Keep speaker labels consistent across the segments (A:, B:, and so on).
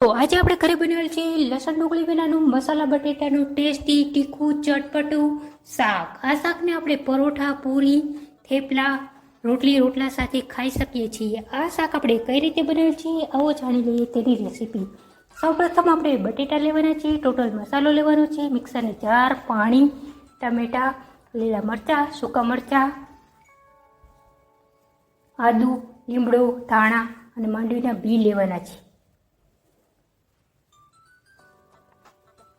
A: તો આજે આપણે ઘરે બનાવેલ છે લસણ ડુંગળી વિનાનું મસાલા બટેટાનું ટેસ્ટી તીખું ચટપટું શાક. આ શાકને આપણે પરોઠા, પૂરી, થેપલા, રોટલી, રોટલા સાથે ખાઈ શકીએ છીએ. આ શાક આપણે કઈ રીતે બનાવેલ છે આવો જાણી લઈએ તેની રેસીપી. સૌપ્રથમ આપણે બટેટા લેવાના છે, ટોટલ મસાલો લેવાનો છે, મિક્સરને જાર, પાણી, ટમેટાં, લીલા મરચાં, સૂકા મરચાં, આદુ, લીમડો, ધાણા અને માંડવીના બી લેવાના છે.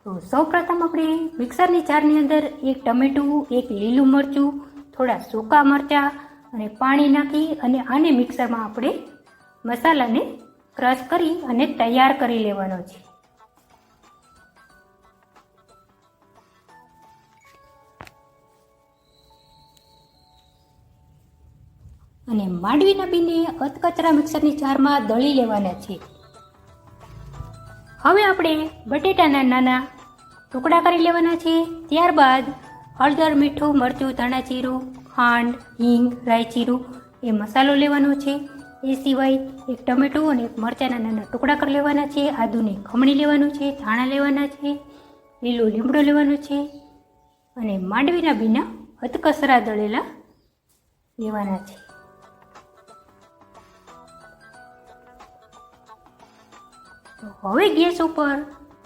A: તો સૌપ્રથમ આપણે મિક્સરની જારની અંદર એક ટમેટું, એક લીલું મરચું, થોડા સૂકા મરચાં અને પાણી નાખી અને આને મિક્સરમાં આપણે મસાલાને ક્રશ કરી અને તૈયાર કરી લેવાનો છે. અને માંડવીના બીને અધકચરા મિક્સરની જારમાં દળી લેવાના છે. હવે આપણે બટેટાના નાના ટુકડા કરી લેવાના છે. ત્યારબાદ હળદર, મીઠું, મરચું, ધાણા જીરું, ખાંડ, હિંગ રાયચીરું એ મસાલો લેવાનો છે. એ સિવાય એક ટમેટું અને એક મરચાંના નાના ટુકડા કરી લેવાના છે. આદુને ખમણી લેવાનું છે, ધાણા લેવાના છે, લીલો લીમડો લેવાનો છે અને માંડવીના બીના હથકસરા દળેલા લેવાના છે. હવે ગેસ ઉપર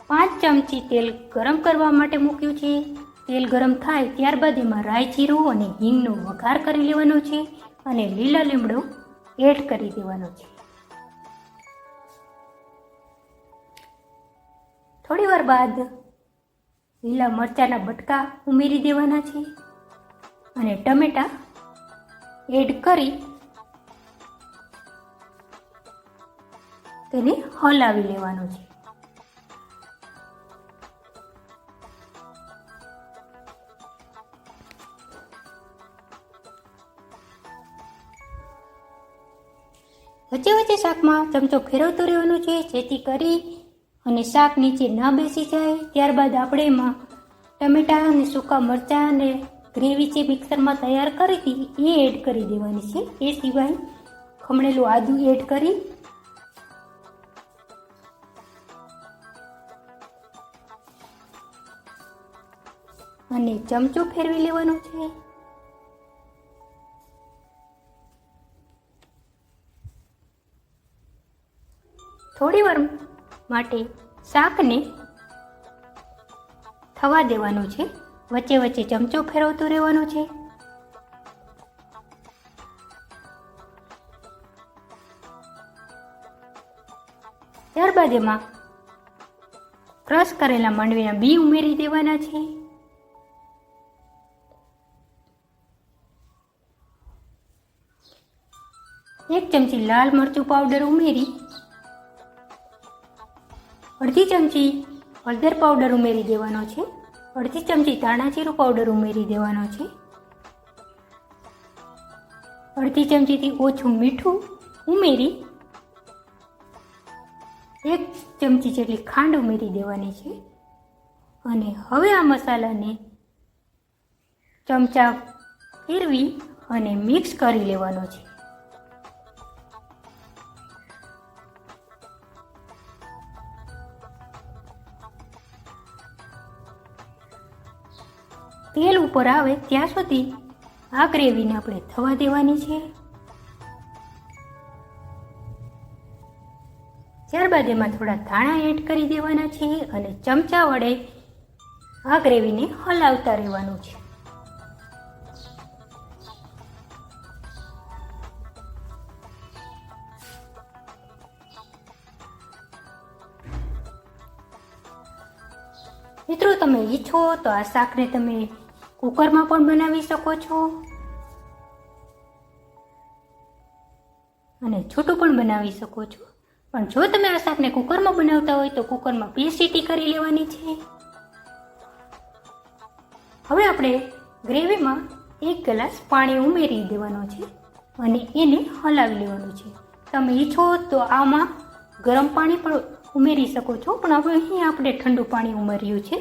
A: પાંચ ચમચી તેલ ગરમ કરવા માટે મૂક્યું છે. તેલ ગરમ થાય ત્યારબાદ એમાં રાઈ અને હિંગનો વઘાર કરી લેવાનો છે અને લીલા લીમડો એડ કરી દેવાનો છે. થોડી વાર બાદ લીલા મરચાંના બટકા ઉમેરી દેવાના છે અને ટમેટા એડ કરી તેને હલાવી લેવાનું છે. વચ્ચે વચ્ચે શાકમાં ચમચો ફેરવતો રહેવાનો છે, જેથી કરી અને શાક નીચે ન બેસી જાય. ત્યારબાદ આપણે એમાં ટમેટાં અને સૂકા મરચાં અને ગ્રેવી જે મિક્સરમાં તૈયાર કરી હતી, એ એડ કરી દેવાની છે. એ સિવાય ખમણેલું આદું એડ કરી અને ચમચો ફેરવી લેવાનો છે. થોડી વાર માટે શાકને થવા દેવાનું છે. વચ્ચે વચ્ચે ચમચો ફેરવતો રહેવાનો છે. ત્યારબાદ એમાં ક્રશ કરેલા માંડવીના બી ઉમેરી દેવાના છે. એક ચમચી લાલ મરચું પાવડર ઉમેરી. અડધી ચમચી હળદર પાવડર ઉમેરી દેવાનો છે. અડધી ચમચી ધાણાજીરું પાવડર ઉમેરી દેવાનો છે. અડધી ચમચીથી ઓછું મીઠું ઉમેરી. એક ચમચી જેટલી ખાંડ ઉમેરી દેવાની છે. અને હવે આ મસાલાને ચમચા ફેરવી અને મિક્સ કરી લેવાનો છે. તેલ ઉપર આવે ત્યાં સુધી આ ગ્રેવીને આપણે થવા દેવાની છે. ત્યારબાદ એમાં થોડા ધાણા એડ કરી દેવાના છે અને ચમચા વડે આ ગ્રેવીને હલાવતા રહેવાનું છે. મિત્રો, તમે ઈચ્છો તો આ શાકને તમે કુકરમાં પણ બનાવી શકો છો. અને છૂટું પણ બનાવી શકો છો. પણ જો તમે આ શાકને કુકરમાં બનાવતા હોય તો કુકરમાં બે સીટી કરી લેવાની છે. હવે આપણે ગ્રેવીમાં એક ગ્લાસ પાણી ઉમેરી દેવાનો છે અને એને હલાવી લેવાનું છે. તમે ઈચ્છો તો આમાં ગરમ પાણી પણ ઉમેરી શકો છો, પણ હવે અહીં આપણે ઠંડુ પાણી ઉમેર્યું છે.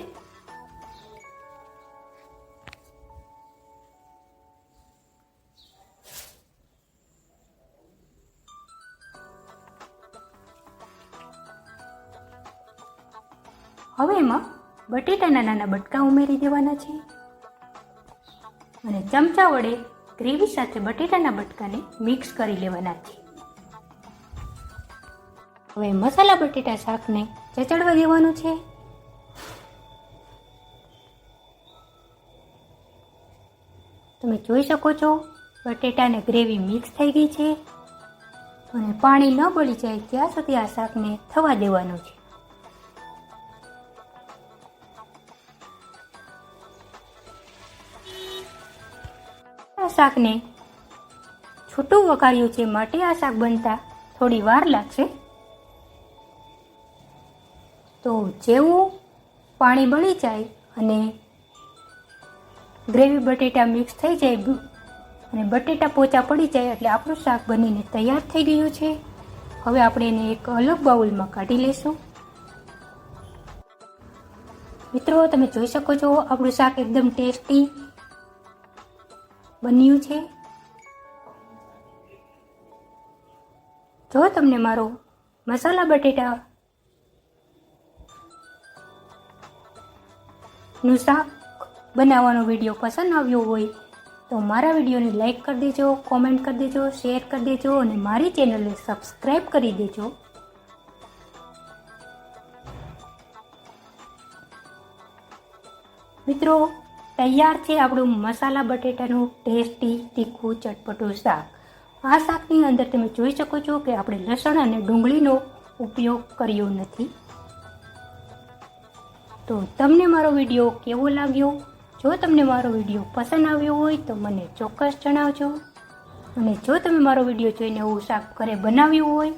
A: હવે એમાં બટેટાના નાના બટકા ઉમેરી દેવાના છે. અને ચમચા વડે ગ્રેવી સાથે બટેટાના બટકાને મિક્સ કરી લેવાના છે. હવે મસાલા બટેટા શાકને ચચડવા દેવાનું છે. તમે જોઈ શકો છો બટેટાને ગ્રેવી મિક્સ થઈ ગઈ છે. અને પાણી ન બળી જાય ત્યાં સુધી આ શાકને થવા દેવાનું છે. શાકને છૂટું વઘાર્યું છે. માટે આ શાક બનતા થોડી વાર લાગશે. તો જેવું પાણી બળી જાય અને ગ્રેવી બટેટા મિક્સ થઈ જાય અને બટેટા પોચા પડી જાય એટલે આપણું શાક બનીને તૈયાર થઈ ગયું છે. હવે આપણે એને એક અલગ બાઉલમાં કાઢી લઈશું મિત્રો, તમે જોઈ શકો છો, આપણું શાક એકદમ ટેસ્ટી બન્યું છે? જો તમને મારો મસાલા બટેટા નું શાક બનાવવાનો વીડિયો પસંદ આવ્યો હોય, તો મારા વિડીયોને લાઈક કરી દેજો, કોમેન્ટ કરી દેજો, શેર કરી દેજો અને મારી ચેનલને સબસ્ક્રાઈબ કરી દેજો. મિત્રો તૈયાર છે આપણું મસાલા બટેટાનું ટેસ્ટી, તીખું, ચટપટું શાક. આ શાકની અંદર તમે જોઈ શકો છો કે આપણે લસણ અને ડુંગળીનો ઉપયોગ કર્યો નથી. તો તમને મારો વીડિયો કેવો લાગ્યો? જો તમને મારો વીડિયો પસંદ આવ્યો હોય તો મને ચોક્કસ જણાવજો. અને જો તમે મારો વીડિયો જોઈને એવું શાક ઘરે બનાવ્યું હોય